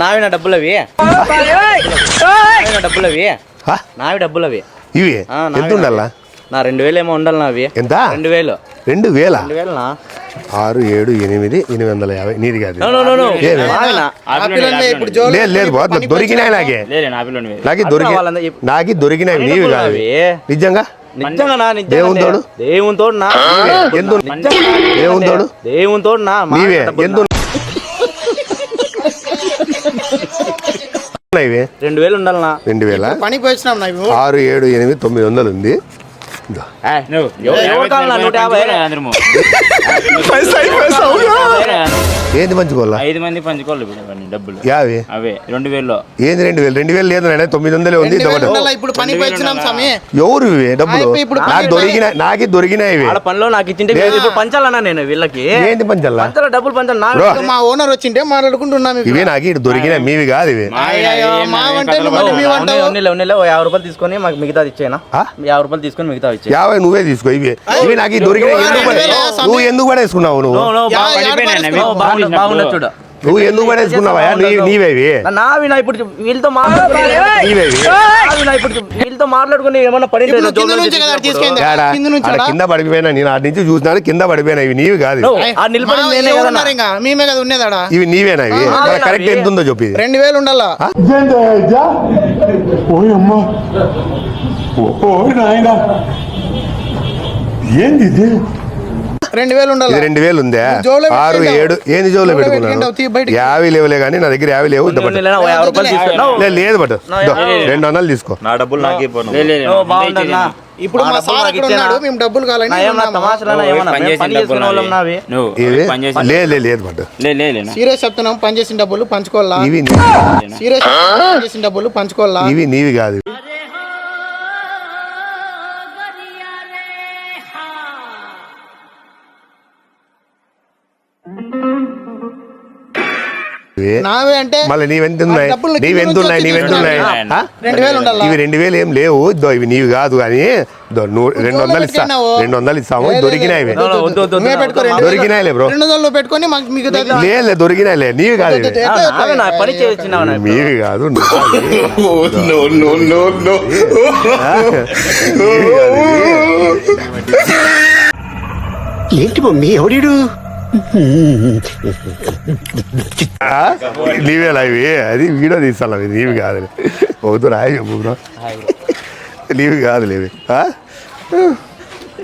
నావి నా డబ్బులు అవి నావి నా డబ్బులు అవి హా? నావి డబ్బులు అవి ఇవి ఎంత ఉండాలా? నా రెండు వేలు ఏమో ఉండాలి నావి. ఎంత? రెండు వేలు. రెండు వేల? రెండు వేలు నా. ఆరు ఏడు ఎనిమిది ఎనిమిది వందల యాభై. నీది కాదు. No, no, no, no. ఏమి? నావి నా. ఇప్పుడు జో లేదు లేదు బాబు దొరికినాయి నాకే. నాకి దొరికి నాకి దొరికినాయి నీవి కాదు. నావి. నిజంగా? నిజంగా నా నిజంగా దేవుని తోడు? దేవుని తోడు నా. దేవుని తోడు? దేవుని తోడు నా నీవే? ఎందు నా. ఇవి రెండు వేలు ఉండాలి నా రెండు వేల? పనికి వచ్చినాం ఆరు ఏడు ఎనిమిది తొమ్మిది వందలు ఉంది. ఇదో. ఏంది మంచుకోవాలా ఐదు మంది పంచుకోవాలి ఇప్పుడు డబ్బులు. యావి? అవే రెండు వేల్లో. ఏంది రెండు వేలు? రెండు వేలు లేదు నాయన తొమ్మిది వందలే ఉంది వేలు? ఇప్పుడు పనికి వచ్చినాం స్వామి. ఎవరు ఇవి డబ్బులు? నాకు దొరికిన నాకి దొరికినాయి ఇవి. ఆడ పనిలో నాకు ఇచ్చింటే. ఇప్పుడు పంచాలన్నా నేను వీళ్ళకి. ఏంది పంచల్లా పంచాల డబ్బులు పంచాలి. మా ఓనర్ వచ్చింటే మాట్లాడుకుంటున్నాం ఇప్పుడు. ఇవి నాకు ఇటు దొరికినాయి మీవి. కాదు ఇవి. యాభై రూపాయలు తీసుకొని మాకు మిగతాది ఇచ్చేనా ఆ? యాభై రూపాయలు తీసుకొని మిగతా ఇచ్చే యాభై నువ్వే తీసుకో ఇవి. ఇవి నాకు? నువ్వు ఎందుకు పడేసుకున్నావు నువ్వు? బాగున్నా చూడు. నువ్వు ఎందుకు పడేసుకున్నావా నీ నీవే నా- ఇప్పుడు వీళ్ళతో ఇప్పుడు వీళ్ళతో మాట్లాడుకుని ఏమన్నా ఇప్పుడు కింద పడిపోయినా నేను ఆడ నుంచి చూసినాడు కింద పడిపోయినా ఇవి నీవి కాదు. మేమే కదా ఉండేదాడా? ఇవి నీవేనా ఇవి. కరెక్ట్ ఎంత ఉందో చెప్పి ఇది. రెండు వేలు ఉండాలా? ఓయమ్మా ఓ నాయన. ఏంది రెండు వేలు ఉండాలా? రెండు వేలు ఉందే? ఆరు. ఏడు ఏంది జోలో పెట్టుకున్నాను. యాభై లేవులే కానీ నా దగ్గర యాభై లేవు లేదు బట్. రెండు వందలు తీసుకో. నా డబ్బులు నాకే. ఇప్పుడు మా సార్ ఇచ్చేనా? ఉన్నాడు మేము డబ్బులు కావాలని లేదు లేదు లేదు బట్ లేదు లేదు లేనా? సీరియస్ చెప్తున్నాం పని చేసిన డబ్బులు పంచుకోవాలా? సీరియస్ పని చేసిన డబ్బులు పంచుకోవాలా? ఇవి నీవి కాదు. వేలు ఉండాలా? ఇవి రెండు వేలు ఏం లేవు. ఇవి నీవి కాదు కానీ నువ్వు రెండు వందలు ఇస్తా. రెండు వందలు ఇస్తాము. దొరికినాయి. దొరికినాయిలే బ్రో. రెండు వందలు పెట్టుకొని లేదు దొరికినాయిలే నీవి కాదు నావి కాదు. ఏంటి మమ్మీ ఎవడీడు? ఆ? నీవేలా ఇవి అది వీడియో తీస్తాను అవి నీవి కాదు వద్దు రాయి నీవి కాదు లేవి